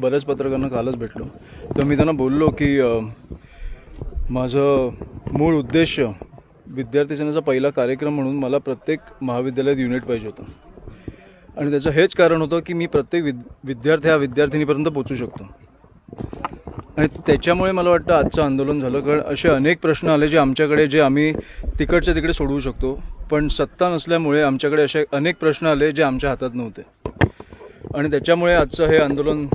बऱ्याच पत्रकारांना कालच भेटलो. तर मी त्यांना बोललो की माझं मूळ उद्देश विद्यार्थी सेनेचा पहिला कार्यक्रम म्हणून मला प्रत्येक महाविद्यालयात युनिट पाहिजे होतं. आणि त्याचं हेच कारण होतं की मी प्रत्येक विद विद्यार्थी हा विद्यार्थिनीपर्यंत पोचू शकतो. आणि त्याच्यामुळे मला वाटतं आजचं आंदोलन झालं कारण असे अनेक प्रश्न आले जे आमच्याकडे जे आम्ही तिकडच्या तिकडे सोडवू शकतो. पण सत्ता नसल्यामुळे आमच्याकडे असे अनेक प्रश्न आले जे आमच्या हातात नव्हते. आणि त्याच्यामुळे आजचं हे आंदोलन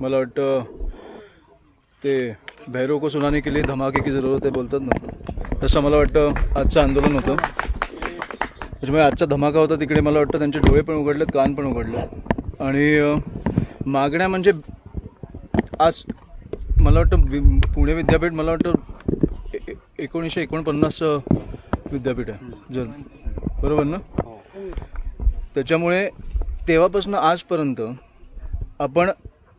मला वाटतं ते भैरव को सुनाने के लिए धमाके की जरूरत आहे बोलतात ना. तसं मला वाटतं आजचं आंदोलन होतं. त्याच्यामुळे आजचा धमाका होता तिकडे मला वाटतं त्यांचे डोळे पण उघडलेत कान पण उघडले आणि मागण्या म्हणजे आज मला वाटतं वि- पुणे विद्यापीठ मला वाटतं एकोणीसशे एकोणपन्नास विद्यापीठ आहे. जर बरोबर ना? त्याच्यामुळे तेव्हापासून आजपर्यंत आपण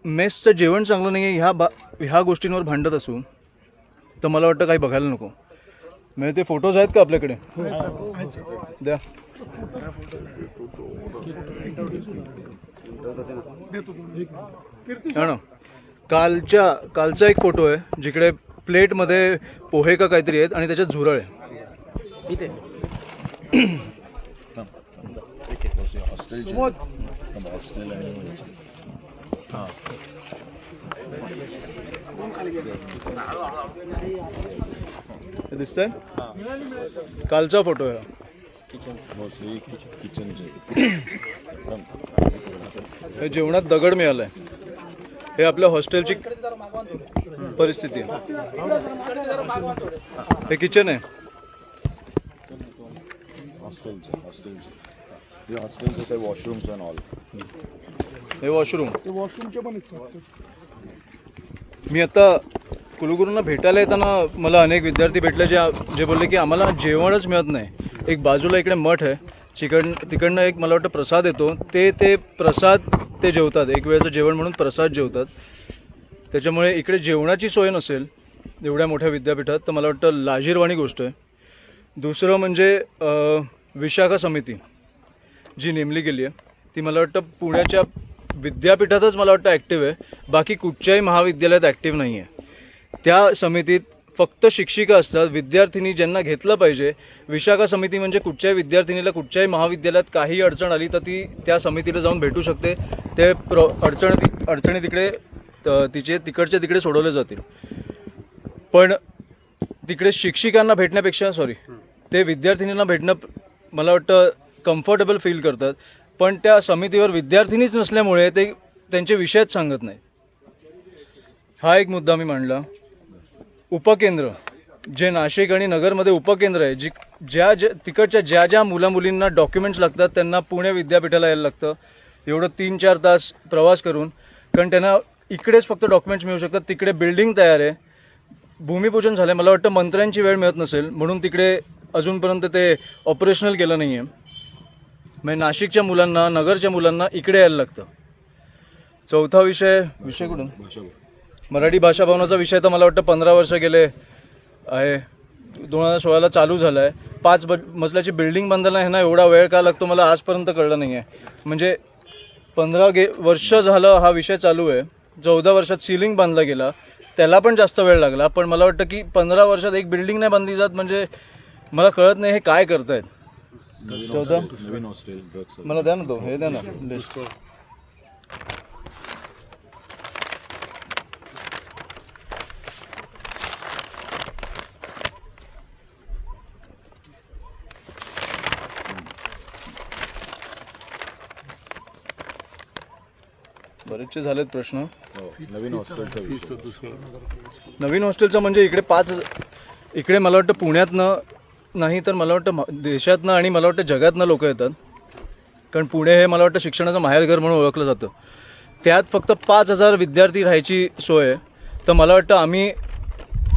मेसचं जेवण चांगलं नाही आहे ह्या बा ह्या गोष्टींवर भांडत असू तर मला वाटतं काही बघायला नको. म्हणजे ते फोटोज आहेत का आपल्याकडे? द्या. हा ना. कालच्या कालचा एक फोटो आहे जिकडे प्लेटमध्ये पोहे का काहीतरी आहेत आणि त्याच्यात झुरळ आहे. इथे. हे दिसतंय? कालचा फोटो आहे हा. किचनचे हे जेवणात दगड मिळालाय. हे आपल्या हॉस्टेलची परिस्थिती आहे. हे किचन आहे. हॉस्टेलचे हॉस्टेलचे. हे हॉस्टेलचे आहे वॉशरूम्स अँड ऑल हे वॉशरूम. ते वॉशरूमचे पण मी आता कुलगुरूंना भेटायला येताना मला अनेक विद्यार्थी भेटले जे जे बोलले की आम्हाला जेवणच मिळत नाही. एक बाजूला इकडे मठ आहे. चिकन तिकडनं एक मला वाटतं प्रसाद येतो. ते ते प्रसाद ते जेवतात. एक वेळेचं जेवण म्हणून प्रसाद जेवतात. त्याच्यामुळे इकडे जेवणाची सोय नसेल एवढ्या मोठ्या विद्यापीठात तर मला वाटतं लाजीरवाणी गोष्ट आहे. दुसरं म्हणजे विशाखा समिती जी नेमली गेली आहे ती मला वाटतं पुण्याच्या विद्यापीठातच मला वाटतं ॲक्टिव्ह आहे. बाकी कुठच्याही महाविद्यालयात ॲक्टिव्ह नाही आहे त्या समितीत फक्त शिक्षिका असतात. विद्यार्थिनी ज्यांना घेतलं पाहिजे विशाखा समिती म्हणजे कुठच्याही विद्यार्थिनीला कुठच्याही महाविद्यालयात काही अडचण आली तर ती त्या समितीला जाऊन भेटू शकते. ते प्र अडचण अडचणी तिकडे त- तिचे तिकडचे तिकडे सोडवले जातील. पण तिकडे शिक्षिकांना भेटण्यापेक्षा सॉरी ते विद्यार्थिनींना भेटणं मला वाटतं कम्फर्टेबल फील करतात. पण त्या समितीवर विद्यार्थिनीच नसल्यामुळे ते त्यांचे विषयच सांगत नाही हा एक मुद्दा मी मांडला. उपकेंद्र जे नाशिक आणि नगरमध्ये उपकेंद्र आहे जी ज्या ज्या तिकडच्या ज्या ज्या मुला मुलींना डॉक्युमेंट्स लागतात त्यांना पुणे विद्यापीठाला यायला लागतं. एवढं तीन चार तास प्रवास करून कारण त्यांना इकडेच फक्त डॉक्युमेंट्स मिळू शकतात. तिकडे बिल्डिंग तयार आहे. भूमिपूजन झालं आहे मला वाटतं मंत्र्यांची वेळ मिळत नसेल म्हणून तिकडे अजूनपर्यंत ते ऑपरेशनल केलं नाही आहे म्हणजे नाशिकच्या मुलांना नगरच्या मुलांना इकडे यायला लागतं. चौथा विषय विषय कुठून? मराठी भाषा भवनाचा विषय तर मला वाटतं पंधरा वर्ष गेले आहे. दोन हजार सोळाला चालू झाला आहे पाच ब मजल्याची बिल्डिंग बांधायला ह्यांना एवढा वेळ का लागतो मला आजपर्यंत कळलं नाही आहे म्हणजे पंधरा गे वर्ष झालं हा विषय चालू आहे. चौदा वर्षात सिलिंग बांधला गेला. त्याला पण जास्त वेळ लागला. पण मला वाटतं की पंधरा वर्षात एक बिल्डिंग नाही बांधली जात म्हणजे मला कळत नाही हे काय करतायत. चौदा? नवीन हॉस्टेल ड्रग्स मला द्या ना तो हे द्या ना लिस्ट बरेचसे झालेत प्रश्न. हो, नवीन हॉस्टेलचा नवीन हॉस्टेलचं म्हणजे इकडे पाच इकडे मला वाटतं पुण्यातनं नाही तर मला वाटतं म- देशातनं आणि मला वाटतं जगातनं लोक येतात. कारण पुणे हे मला वाटतं शिक्षणाचं माहेरघर म्हणून ओळखलं जातं. त्यात फक्त पाच हजार विद्यार्थी राहायची सोय आहे. तर मला वाटतं आम्ही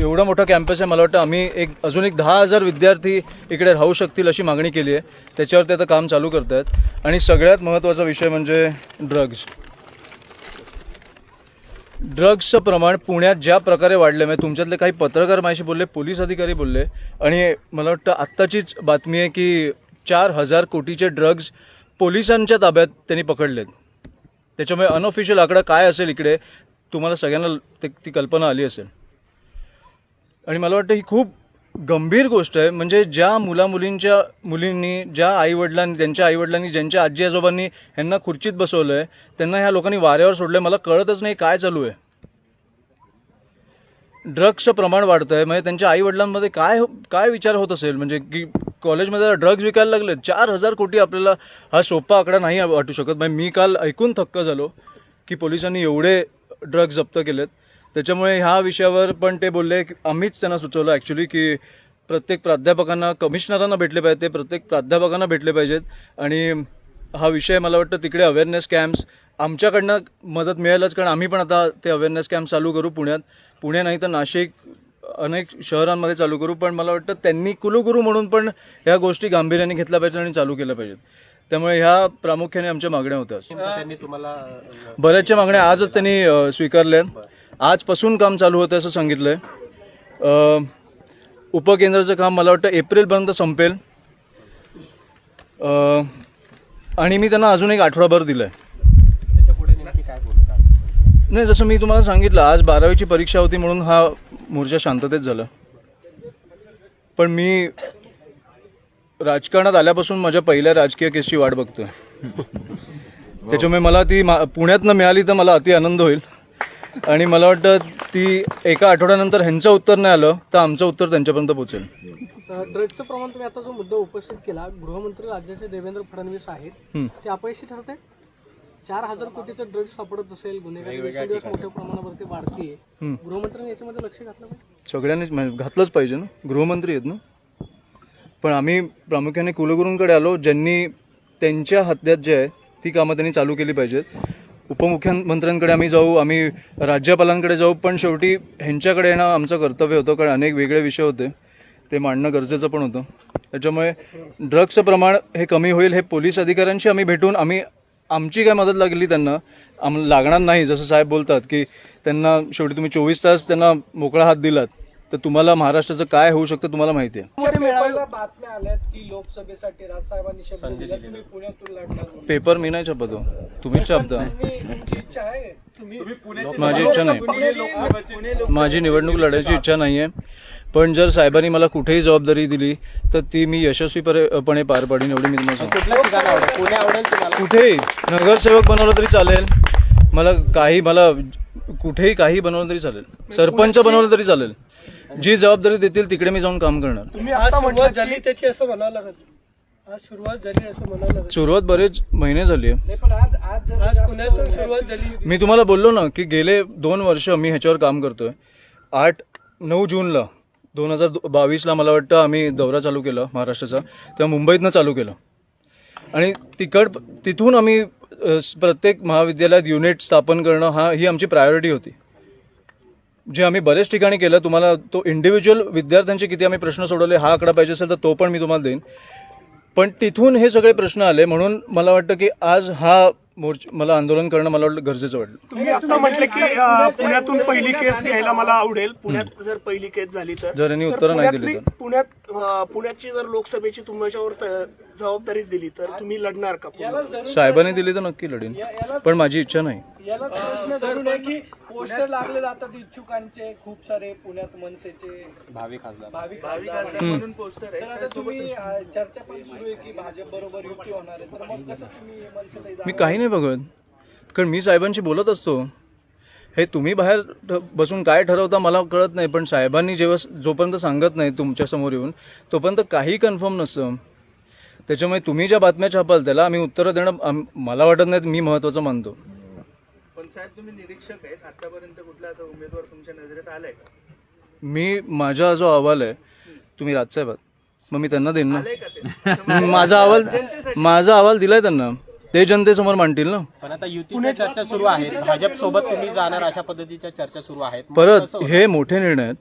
एवढा मोठा कॅम्पस आहे मला वाटतं आम्ही एक अजून एक दहा हजार विद्यार्थी इकडे राहू शकतील अशी मागणी केली आहे. त्याच्यावरती आता काम चालू करत आहेत आणि सगळ्यात महत्त्वाचा विषय म्हणजे ड्रग्ज ड्रग्सचं प्रमाण पुण्यात ज्या प्रकारे वाढलं म्हणजे तुमच्यातले काही पत्रकार माझ्याशी बोलले पोलीस अधिकारी बोलले आणि मला वाटतं आत्ताचीच बातमी आहे की चार हजार कोटीचे ड्रग्ज पोलिसांच्या ताब्यात त्यांनी पकडलेत. त्याच्यामुळे अनऑफिशियल आकडा काय असेल इकडे तुम्हाला सगळ्यांना ते ती कल्पना आली असेल. आणि मला वाटतं ही खूप गंभीर गोष्ट आहे. म्हणजे ज्या मुलामुलींच्या मुलींनी ज्या आईवडिलांनी त्यांच्या आईवडिलांनी ज्यांच्या आजी आजोबांनी ह्यांना खुर्चीत बसवलं आहे त्यांना ह्या लोकांनी वाऱ्यावर सोडलं आहे मला कळतच नाही काय चालू आहे. ड्रग्सचं प्रमाण वाढतं आहे म्हणजे त्यांच्या आईवडिलांमध्ये काय हो, काय विचार होत असेल? म्हणजे की कॉलेजमध्ये ड्रग्ज विकायला लागले चार हजार कोटी आपल्याला हा सोपा आकडा नाही वाटू शकत. म्हणजे मी काल ऐकून थक्क झालो की पोलिसांनी एवढे ड्रग्ज जप्त केलेत. त्याच्यामुळे ह्या विषयावर पण ते बोलले की आम्हीच त्यांना सुचवलं ॲक्च्युली की प्रत्येक प्राध्यापकांना कमिशनरांना भेटले पाहिजे ते प्रत्येक प्राध्यापकांना भेटले पाहिजेत. आणि हा विषय मला वाटतं तिकडे अवेअरनेस कॅम्प्स आमच्याकडनं मदत मिळेलच कारण आम्ही पण आता ते अवेअरनेस कॅम्प चालू करू पुण्यात. पुणे नाही तर नाशिक अनेक शहरांमध्ये चालू करू पण मला वाटतं त्यांनी कुलगुरू म्हणून पण ह्या गोष्टी गांभीर्याने घेतल्या पाहिजेत आणि चालू केल्या पाहिजेत. त्यामुळे ह्या प्रामुख्याने आमच्या मागण्या होत्या. त्यांनी तुम्हाला अ, बऱ्याचशा मागण्या आजच त्यांनी स्वीकारल्या. आहेत. आजपासून काम चालू होतं असं सांगितलं आहे उपकेंद्राचं काम मला वाटतं एप्रिलपर्यंत संपेल. आणि मी त्यांना अजून एक आठवडाभर दिलं आहे? नाही जसं मी तुम्हाला सांगितलं आज बारावीची परीक्षा होती म्हणून हा मोर्चा शांततेत झाला. पण मी राजकारणात आल्यापासून माझ्या पहिल्या राजकीय केसची वाट बघतोय. त्याच्यामुळे मला ती मा पुण्यातनं मिळाली तर मला अति आनंद होईल. आणि मला वाटतं ती एका आठवड्यानंतर ह्यांचं उत्तर नाही आलं तर आमचं उत्तर त्यांच्यापर्यंत पोचेल ड्रग्जचं प्रमाण तुम्ही आता जो मुद्दा उपस्थित केला गृहमंत्री राज्याचे देवेंद्र फडणवीस आहेत. ते अपयशी ठरत? आहेत चार हजार कोटीचं ड्रग्ज सापडत असेल गुन्हेगारी मोठ्या प्रमाणावरती वाढतीये. गृहमंत्र्यांनी याच्यामध्ये लक्ष घातलं पाहिजे? सगळ्यांनीच म्हणजे घातलंच पाहिजे ना. गृहमंत्री आहेत ना. पण आम्ही प्रामुख्याने कुलगुरूंकडे आलो ज्यांनी त्यांच्या हद्यात जे आहे ती कामं त्यांनी चालू केली पाहिजेत. उपमुख्यमंत्र्यांकडे आम्ही जाऊ आम्ही राज्यपालांकडे जाऊ पण शेवटी ह्यांच्याकडे येणं आमचं कर्तव्य होतं कारण अनेक वेगळे विषय होते. ते मांडणं गरजेचं पण होतं. त्याच्यामुळे ड्रग्सचं प्रमाण हे कमी होईल हे पोलीस अधिकाऱ्यांशी आम्ही भेटून आम्ही आमची काय मदत लागली त्यांना आम लागणार नाही जसं साहेब बोलतात की त्यांना शेवटी तुम्ही चोवीस तास त्यांना मोकळा हात दिलात. तर तुम्हाला महाराष्ट्राचं काय होऊ शकतं तुम्हाला माहिती आहे. पेपरला बातम्या आल्यात की लोकसभेसाठी राजसाहेबांनी शब्द दिला. तुम्ही पुण्यातून लढणार म्हणून. पेपर मी नाही छापतो. तुम्हीच छापता. तुम्ही तुमची इच्छा आहे. तुम्ही माझी इच्छा नाही. पुणे लोकसभा- पुणे लोक- माझी निवडणूक लढायची इच्छा नाही आहे पण जर साहेबांनी मला कुठेही जबाबदारी दिली तर ती मी यशस्वीपणे पार पाडीन एवढी मी तुम्हाला सांगतो. कुठलं ठिकाण आवडेल? पुणे आवडेल तुम्हाला? कुठेही. नगरसेवक बनवलं तरी चालेल. मला काही मला कुठेही काही बनवलं तरी चालेल. सरपंच बनवलं तरी चालेल. जी जबाबदारी देतील तिकडे मी जाऊन काम करणार. तुम्ही आता सुरुवात झाली त्याची असं म्हणावं लागत आज सुरुवात झाली असं म्हणावं लागत सुरुवात बरेच महिने झाली आहे. नाही पण आज आज आज पुण्यातून सुरुवात झाली. मी तुम्हाला बोललो ना की गेले दोन वर्ष मी ह्याच्यावर काम करतोय. आठ नऊ जूनला दोन हजार बावीसला मला वाटतं आम्ही दौरा चालू केला महाराष्ट्राचा. तेव्हा मुंबईतनं चालू केलं. आणि तिकड तिथून आम्ही अ, प्रत्येक महाविद्यालयात युनिट स्थापन करणं हा ही आमची प्रायोरिटी होती. जे आम्ही बरेच ठिकाणी केलं तुम्हाला तो इंडिव्हिज्युअल विद्यार्थ्यांचे किती आम्ही प्रश्न सोडवले हा आकडा पाहिजे असेल तर तो पण मी तुम्हाला देईन. पण तिथून हे सगळे प्रश्न आले म्हणून मला वाटतं की आज हा मोर्च मला आंदोलन करणं मला वाटलं गरजेचं वाटलं. तुम्ही आता म्हटलं की पुण्यातून पहिली केस घ्यायला मला आवडेल. पुण्यात जर पहिली केस झाली तर. जर यांनी तर उत्तरं नाही दिली पुण्यात पुण्याची जर लोकसभेची तुमच्यावर जबाबदारीच दिली तर तुम्ही लढणार का? साहेबांनी दिली तर नक्की लढीन पण माझी इच्छा नाही. याला प्रश्न धरून आहे की पोस्टर लागले जातात इच्छुकांचे खूप सारे पुण्यात मनसेचे. भावी खासदार. भावी खासदार. म्हणून पोस्टर आहे. तर आता तुम्ही अं, चर्चा पण सुरू आहे की भाजप बरोबर युती होणार आहे. तर मग कसं तुम्ही मनसेला मी? काही नाही बघत. कारण मी साहेबांशी बोलत असतो. हे तुम्ही बाहेर ठ- बसून काय ठरवता मला कळत नाही पण साहेबांनी जेव्हा जोपर्यंत सांगत नाही तुमच्यासमोर येऊन तोपर्यंत काही कन्फर्म नसतं. त्याच्यामुळे तुम्ही ज्या बातम्या छापाल त्याला आम्ही उत्तरं देणं आम- मला वाटत नाही मी महत्त्वाचं मानतो. साहेब तुम्ही निरीक्षक आहेत. आतापर्यंत कुठला असा उमेदवार तुमच्या नजरेत आलाय का? मी माझा जो अहवाल आहे तुम्ही राजसाहेब आहात. मग मी त्यांना देईन आलंय का ते? ना माझा अहवाल माझा अहवाल दिलाय त्यांना. ते जनतेसमोर मांडतील ना. पण आता युतीच्या चर्चा सुरू आहेत. भाजप सोबत तुम्ही जाणार अशा पद्धतीच्या चर्चा सुरू आहेत. मग परत कसं होतं? हे मोठे निर्णय आहेत.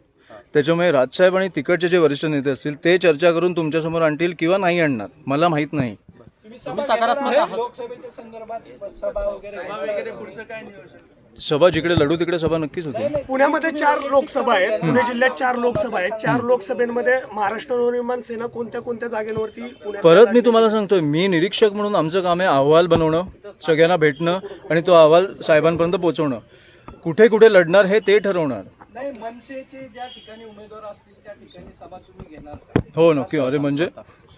त्याच्यामुळे राजसाहेब आणि तिकडचे जे वरिष्ठ नेते असतील ते चर्चा करून तुमच्यासमोर आणतील किंवा नाही आणणार. मला माहीत नाही. तुम्ही सकारात्मक आहात. लोकसभेच्या संदर्भात सभा वगैरे वगैरे पुढचं काय नियोजन? सभा जिकडे लढू तिकडे सभा नक्कीच होती. पुण्यामध्ये चार लोकसभा आहेत. पुणे जिल्ह्यात चार लोकसभा आहेत. चार लोकसभेमध्ये महाराष्ट्र नवनिर्माण सेना कोणत्या कोणत्या जागेवरती परत मी तुम्हाला सांगतोय मी निरीक्षक म्हणून आमचं काम आहे अहवाल बनवणं सगळ्यांना भेटणं आणि तो अहवाल साहेबांपर्यंत पोहोचवणं कुठे कुठे लढणार हे ते ठरवणार. नाही मनसेचे ज्या ठिकाणी उमेदवार असतील त्या ठिकाणी सभा तुम्ही घेणार हो नक्की. अरे म्हणजे